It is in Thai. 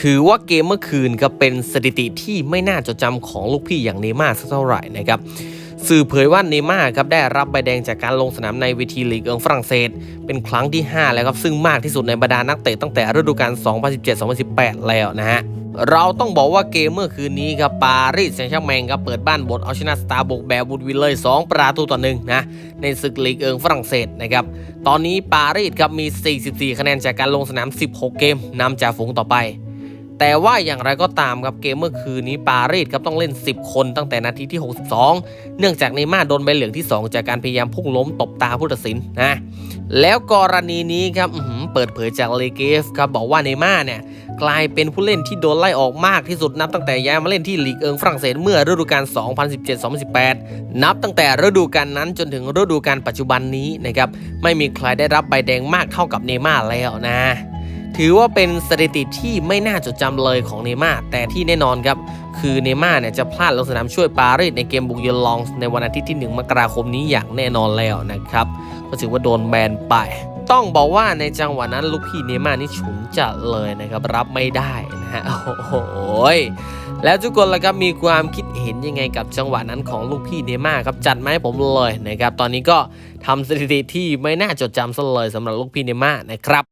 ถือว่าเกมเมื่อคืนครับเป็นสถิติที่ไม่น่าจดจำของลูกพี่อย่างเนม่าสักเท่าไหร่นะครับสื่อเผยว่าเนม่าครับได้รับใบแดงจากการลงสนามในเวทีลีกเอิงฝรั่งเศส เป็นครั้งที่ 5 แล้วครับ ซึ่งมากที่สุดในบรรดานักเตะตั้งแต่ฤดูกาล 2017-2018 แล้วนะฮะเราต้องบอกว่าเกมเมื่อคืนนี้ครับปารีสแซงต์แชร์แมงครับเปิดบ้านบทเอาชนะสตาร์บกแบบบุดวิลเลย 2 ประตูต่อหนึ่งนะในศึกลีกเอิงฝรั่งเศสนะครับตอนนี้ปารีสครับมี 44 คะแนนจากการลงสนาม 16 เกมนำจ่าฝูงต่อไป แต่ว่าอย่างไรก็ตามครับเกมเมื่อคืนนี้ปารีสครับต้องเล่น 10 คนตั้งแต่นาทีที่ 62 เนื่องจากเนม่าโดนใบเหลืองที่ 2 จากการพยายามพุ่งล้มตบตาผู้ตัดสินนะแล้วกรณีนี้ครับเปิดเผยจากเลเกฟครับบอกว่าเนม่าเนี่ยกลายเป็นผู้เล่นที่โดนไล่ออกมากที่สุดนับตั้งแต่ย้ายมาเล่นที่ลีกเอิงฝรั่งเศสเมื่อฤดูกาล 2017-2018 นับตั้งแต่ฤดูกาลนั้นจนถึงฤดูกาลปัจจุบันนี้นะครับไม่มีใครได้รับใบแดงมากเท่ากับเนม่าแล้วนะ ถือว่าเป็นสถิติที่ไม่น่าจดจำเลยของเนม่าแต่ที่แน่นอนครับ คือเนม่าเนี่ยจะพลาดลงสนามช่วยปารีสในเกมบุกเยือนลองในวันอาทิตย์ที่ 1 มกราคมนี้อย่างแน่นอนแล้วนะครับ ก็ถือว่าโดนแบนไป ต้องบอกว่าในจังหวะนั้นลูกพี่เนม่านี่ฉุนจัดเลยนะครับรับไม่ได้นะฮะโอ้โหแล้วทุกคนล่ะครับมีความคิดเห็นยังไงกับจังหวะนั้นของลูกพี่เนม่าครับจัดมาให้ผมเลยนะครับตอนนี้ก็ทำสถิติที่ไม่น่าจดจำซะเลยสำหรับลูกพี่เนม่านะครับ